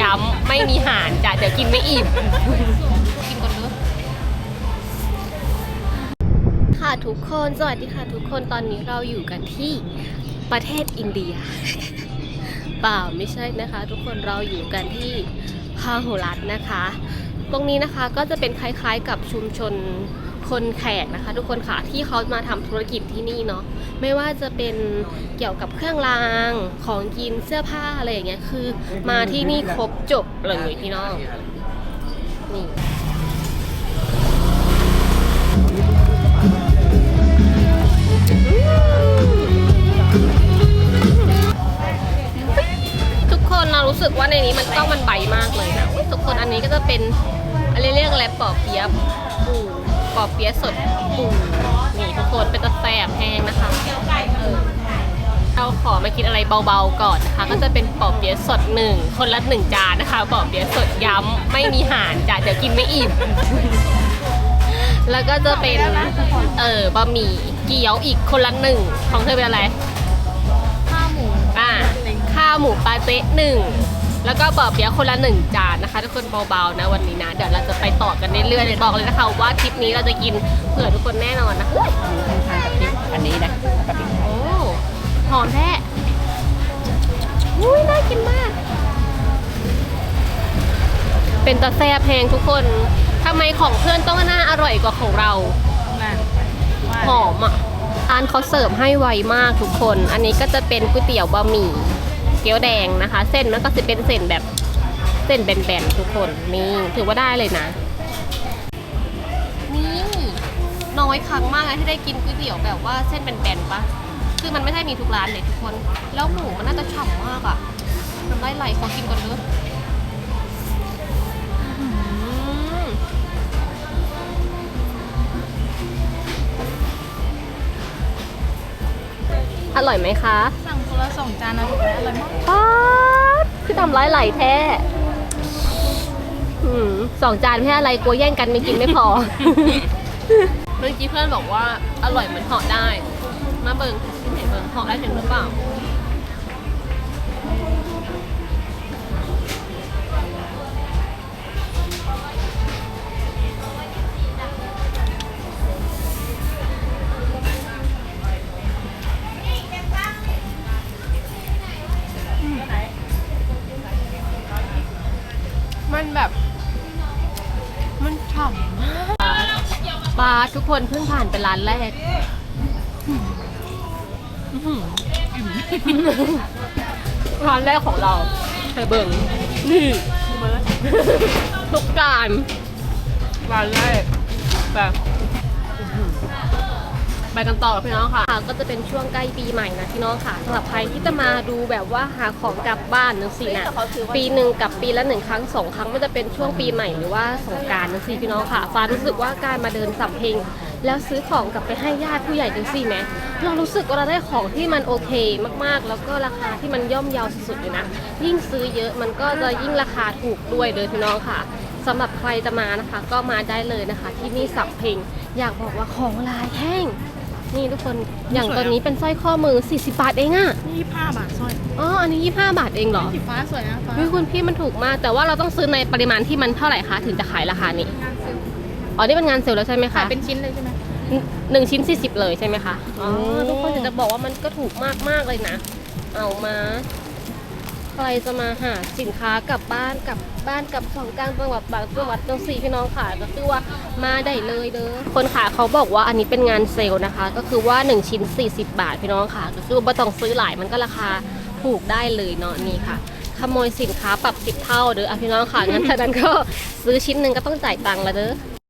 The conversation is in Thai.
ย้ำไม่มีหารจ้ะเดี๋ยวกินไม่อิ่ม กินก่อนเนอะค่ะทุกคน สวัสดีค่ะทุกคนตอนนี้เราอยู่กันที่ประเทศอินเดีย เปล่าไม่ใช่นะคะ ทุกคนเราอยู่กันที่พาหุรัตน์นะคะ ตรงนี้นะคะก็จะเป็นคล้ายๆกับชุมชน คนแขกนะคะ ทุกคนค่ะที่เขามาทำธุรกิจที่นี่เนาะไม่ว่าจะเป็นเกี่ยวกับเครื่องรางของกินเสื้อผ้าอะไรอย่างเงี้ยคือ มาที่นี่ครบจบเลยพี่น้องนี่ทุกคนเรารู้สึกว่าในนี้มันต้องมันใบมากเลยนะทุกคนอันนี้ก็จะเป็นอะไรเรียกอะไรปอเปี๊ยะปู ปอเปี๊ยะสดปูนี่ทุกคนเป็นตะแสบแห้งนะคะเออเราขอมากินอะไรเบาๆก่อนนะคะ ก็จะเป็นปอเปี๊ยะสดหนึ่งคนละหนึ่งจานนะคะปอเปี๊ยะสดย้ำไม่มีหารจ้ะเดี๋ยวกินไม่อิ่มแล้วก็จะเป็นเออบะหมี่เกี๊ยวอีกคนละหนึ่งของเธอเป็นอะไรข้าวหมูอ่าข้าวหมูปลาเต๊ะหนึ่ง แล้วก็เบอร์เปียะคนละหนึ่งจานนะคะ ทุกคนเบาๆนะวันนี้นะ เดี๋ยวเราจะไปต่อกันเรื่อยๆเลยบอกเลยนะคะว่าทริปนี้เราจะกินเผื่อทุกคนแน่นอนนะทานกับพริกอันนี้นะกับพริกไทยโอ้หอมแท้อุ้ยน่ากินมาก เป็นตะแซบแพงทุกคนทำไมของเพื่อนต้องน่าอร่อยกว่าของเรานั่นหอมอะ อันเขาเสิร์ฟให้ไวมากทุกคน อันนี้ก็จะเป็นก๋วยเตี๋ยวบะหมี่เกี๊ยวแดงนะคะ เส้นมันก็จะเป็นเส้นแบบเส้นแบนๆทุกคนนี่ถือว่าได้เลยนะ นี่น้อยครั้งมากเลยที่ได้กินก๋วยเตี๋ยวแบบว่าเส้นแบนๆปะคือมันไม่ได้มีทุกร้านเลยทุกคน แล้วหมูมันน่าจะฉ่ำมากอะมันได้ไหลขอกินก่อนเด้อ อร่อยไหมคะสั่งคนละสองจานนะถูกไหมอร่อยมากป๊าดคือทำร้ายไหลแท้อืมสองจานไม่ใช่อะไรกลัวแย่งกันไม่กินไม่พอ เมื่อกี้เพื่อนบอกว่าอร่อยเหมือนเหาะได้ มาเบิงที่ไหนเบิงเหาะได้ถึงหรือเปล่า มันแบบ มันฉ่ำมากปลาทุกคนเพิ่งผ่านไปร้านแรกอื้อหือร้านแรกของเราเธอเบิ่งนี่ทุกการร้านแรกแบบ ไปกันต่อพี่น้องค่ะ ก็จะเป็นช่วงใกล้ปีใหม่นะพี่น้องค่ะสำหรับใครที่จะมาดูแบบว่าหาของกลับบ้านนึงสินะปีหนึ่งกับปีละหนึ่งครั้งสองครั้งมันจะเป็นช่วงปีใหม่หรือว่าสงการนังสี่พี่น้องค่ะ ฟ้ารู้สึกว่าการมาเดินสัมเพลงแล้วซื้อของกลับไปให้ญาติผู้ใหญ่จังสี่ไหมเรารู้สึกว่าเราได้ของที่มันโอเคมากๆ แล้วก็ราคาที่มันย่อมเยาวสุดๆเลยนะ ยิ่งซื้อเยอะมันก็จะยิ่งราคาถูกด้วยเลยพี่น้องค่ะสำหรับใครจะมานะคะ ก็มาได้เลยนะคะ ที่นี่สัมเพลงอยากบอกว่าของลายแห้ง นี่ทุกคนอย่างตอนนี้เป็นสร้อยข้อมือ 40 บาทเองอะนี่ผ้าบาทสร้อยอ๋ออันนี้ 25 บาทเองเหรอสีฟ้าสวยนะฟ้าวิคุณพี่มันถูกมาก แต่ว่าเราต้องซื้อในปริมาณที่มันเท่าไหร่คะถึงจะขายราคานี้งานซื้ออ๋อนี่เป็นงานเซลล์แล้วใช่ไหมขาคะยเป็นชิ้นเลยใช่ไหมหนึ่งชิ้น 40 เลยใช่ไหมคะอ๋อโอ้ทุกคนอยากจะบอกว่ามันก็ถูกมากมากๆเลยนะ เอามา ใครจะมาหาสินค้ากลับบ้านกลับบ้านกลับของกลางจังหวัดบางจังหวัดจังสี่พี่น้องค่ะก็คือว่ามาได้เลยเด้อคนขายเขาบอกว่าอันนี้เป็นงานเซลล์นะคะ ก็คือว่า 1 ชิ้น 40 บาทพี่น้องค่ะ ก็คือไม่ต้องซื้อหลายมันก็ราคาถูกได้เลยเนาะนี่ค่ะ ขโมยสินค้าปรับ 10 เท่าเด้ออะพี่น้องค่ะงั้นฉะนั้นก็ซื้อชิ้นหนึ่งก็ต้องจ่ายตังค์ละเด้อ